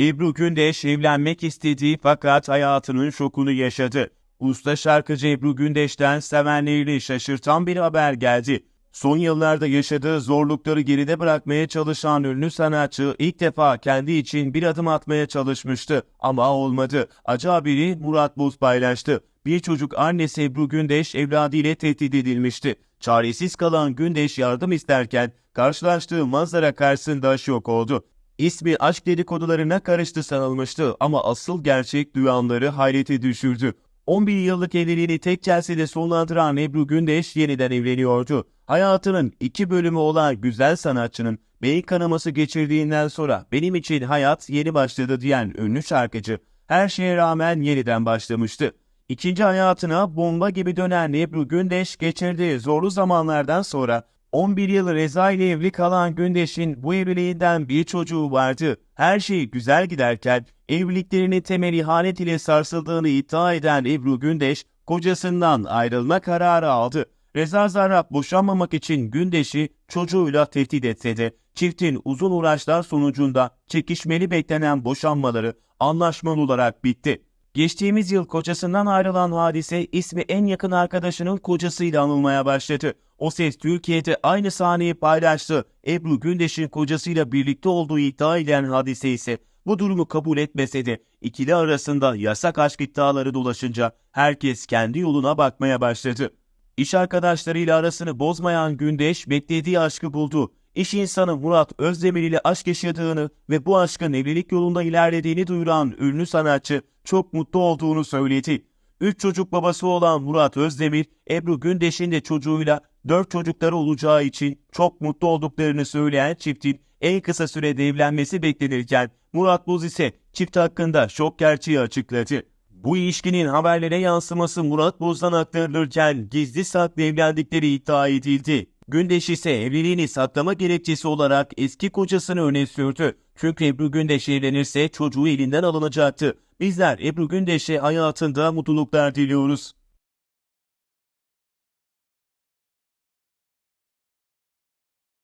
Ebru Gündeş evlenmek istediği fakat hayatının şokunu yaşadı. Usta şarkıcı Ebru Gündeş'ten sevenlerini şaşırtan bir haber geldi. Son yıllarda yaşadığı zorlukları geride bırakmaya çalışan ünlü sanatçı ilk defa kendi için bir adım atmaya çalışmıştı ama olmadı. Acı haberi Murat Boz paylaştı. Bir çocuk annesi Ebru Gündeş evladıyla tehdit edilmişti. Çaresiz kalan Gündeş yardım isterken karşılaştığı manzara karşısında şok oldu. İsmi aşk dedikodularına karıştı sanılmıştı ama asıl gerçek duyanları hayrete düşürdü. 11 yıllık evliliğini tek celsede sonlandıran Ebru Gündeş yeniden evleniyordu. Hayatının iki bölümü olan güzel sanatçının beyin kanaması geçirdiğinden sonra benim için hayat yeni başladı diyen ünlü şarkıcı her şeye rağmen yeniden başlamıştı. İkinci hayatına bomba gibi dönen Ebru Gündeş geçirdiği zorlu zamanlardan sonra 11 yıl Reza ile evli kalan Gündeş'in bu evliliğinden bir çocuğu vardı. Her şey güzel giderken evliliklerinin temel ihanet ile sarsıldığını iddia eden Ebru Gündeş kocasından ayrılma kararı aldı. Reza Zarrab boşanmamak için Gündeş'i çocuğuyla tehdit etse de çiftin uzun uğraşlar sonucunda çekişmeli beklenen boşanmaları anlaşmalı olarak bitti. Geçtiğimiz yıl kocasından ayrılan hadise ismi en yakın arkadaşının kocasıyla anılmaya başladı. O ses Türkiye'de aynı sahneyi paylaştı. Ebru Gündeş'in kocasıyla birlikte olduğu iddia edilen hadise ise bu durumu kabul etmese de ikili arasında yasak aşk iddiaları dolaşınca herkes kendi yoluna bakmaya başladı. İş arkadaşlarıyla arasını bozmayan Gündeş beklediği aşkı buldu. İş insanı Murat Özdemir ile aşk yaşadığını ve bu aşkın evlilik yolunda ilerlediğini duyuran ünlü sanatçı çok mutlu olduğunu söyledi. Üç çocuk babası olan Murat Özdemir, Ebru Gündeş'in de çocuğuyla dört çocukları olacağı için çok mutlu olduklarını söyleyen çiftin en kısa sürede evlenmesi beklenirken Murat Boz ise çift hakkında şok gerçeği açıkladı. Bu ilişkinin haberlere yansıması Murat Boz'dan aktarılırken gizli saklı evlendikleri iddia edildi. Gündeş ise evliliğini saklama gerekçesi olarak eski kocasını öne sürdü. Çünkü Ebru Gündeş evlenirse çocuğu elinden alınacaktı. Bizler Ebru Gündeş'e hayatında mutluluklar diliyoruz.